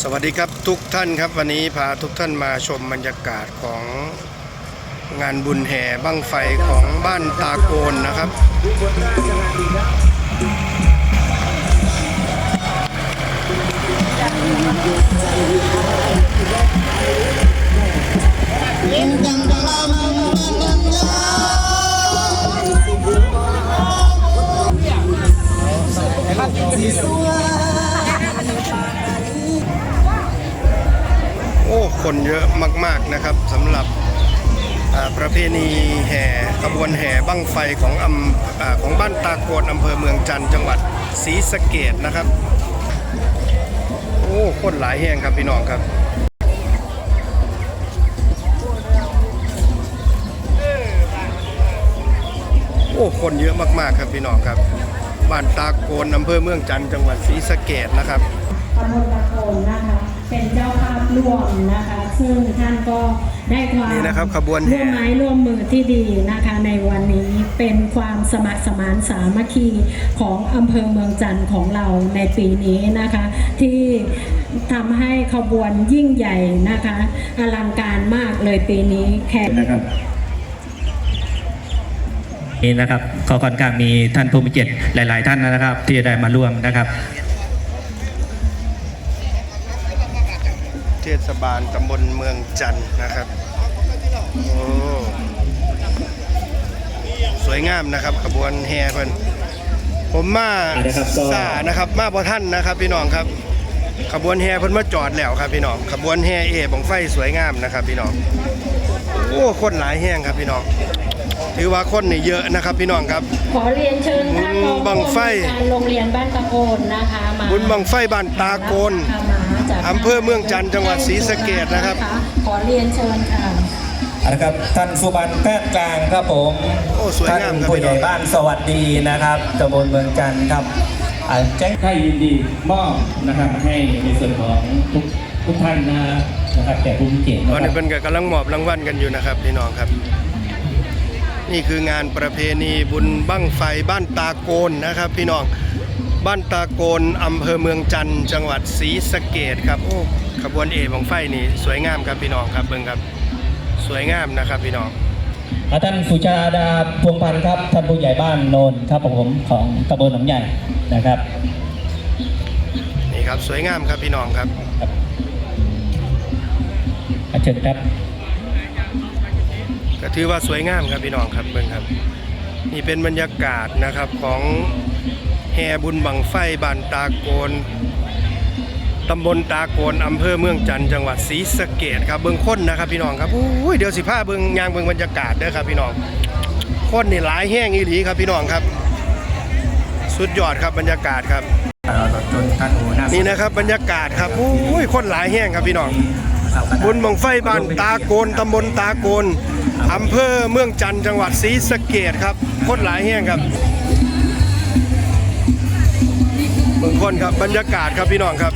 สวัสดีครับทุกท่านครับ วันนี้พาทุกท่านมาชมบรรยากาศของงานบุญแห่บั้งไฟของบ้านตาโกนนะครับ คนเยอะมาก ๆนะครับสำหรับประเพณีแห่ขบวนแห่บั้งไฟของอำอาของบ้านตาโกนอำเภอเมืองจันทร์จังหวัดศรีสะเกดนะครับ โอ้คนหลายแห่งครับพี่น้องครับโอ้คนเยอะมากๆครับพี่น้องครับบ้านตาโกนอำเภอเมืองจันทร์จังหวัดศรีสะเกดนะครับตำบลตะโกนนะคะเป็นเจ้า ร่วมนะคะ ซึ่งท่านก็ได้ความนี่นะครับขบวนแห่ร่วมไม้ร่วมมือที่ดีนะคะในวันนี้เป็นความสมัครสมานสามัคคีของอำเภอเมืองจันทร์ของเราในปีนี้นะคะ ที่ทำให้ขบวนยิ่งใหญ่นะคะอลังการมากเลยปีนี้แขกนะครับนี่นะครับขอค่อนข้างมีท่านผู้มีเกียรติหลาย ๆ ท่านนะครับ ที่ได้มาร่วมนะครับ ทศบาลตำบลเมืองจันทร์นะครับ โอ้สวยงามนะครับขบวนแห่เพิ่นผมมานะครับก็ซานะครับมาบ่ท่านนะครับ พี่น้องครับ ขบวนแห่เพิ่นมาจอดแล้วครับพี่น้องขบวนแห่เอบังไฟสวยงามนะครับ พี่น้องโอ้คนหลายแห่งครับพี่น้อง ถือว่าคนนี่เยอะนะครับพี่น้องครับ ขอเรียนเชิญท่านรองบังไฟ ผู้อำนวยการโรงเรียนบ้านตะโกนนะคะมาบุญบังไฟบ้านตาโกนอำเภอเมืองจันทร์จังหวัดศรีสะเกษนะครับ ขอเรียนเชิญค่ะนะครับท่านสุบรรณแพทย์กลางครับผมโอ้สวยงามท่านครับผู้พี่ใหน้ญ่องบ้านสวัสดีนะครับตำบลเมืองจันทร์ครับอ่าแจ้งถ้ายินดีมอบนะครับให้ในส่วนของทุกทุกท่านนะนะครับแก่ผู้มีเกียรติตอนนะคนี้รับ เพิ่นก็กำลังมอบรางวัลกันอยู่นะครับพี่น้องครับ นี่คืองานประเพณีบุญบั้งไฟบ้านตาโกนนะครับพี่น้องบ้านตาโกนอำเภอเมืองจันทร์จังหวัดศรีสะเกดครับโอ้ขบวนเอบังไฟนี่สวยงามครับพี่น้องครับเบิ่งครับสวยงามนะครับพี่น้องอ่าท่านสุชาดาพวงพันธ์ครับท่านผู้ใหญ่บ้านโนนครับผมของตำบลหนองใหญ่นะครับนี่ครับสวยงามครับพี่น้องครับอาเชิญครับ ก็ถือว่าสวยงามครับพี่น้องครับเบิ่งครับ นี่เป็นบรรยากาศนะครับของแห่บุญบังไฟบานตาโกนตำบลตาโกนอำเภอเมืองจันทร์จังหวัดศรีสะเกดครับเบิ่งค้นนะครับพี่น้องครับอุ้ยเดี๋ยวสิพาเบิ่งยางเบิ่งบรรยากาศเด้อครับพี่น้องค้นนี่หลายแห้งอีหลีครับพี่น้องครับ สุดยอดครับบรรยากาศครับนี่นะครับบรรยากาศครับอุ้ยคนหลายแห้งครับพี่น้อง บุญบังไฟบ้านตาโกนตำบลตาโกนอำเภอเมืองจันทร์จังหวัดศรีสะเกดครับคนหลายแห่งครับเมืองคนครับบรรยากาศครับพี่น้องครับ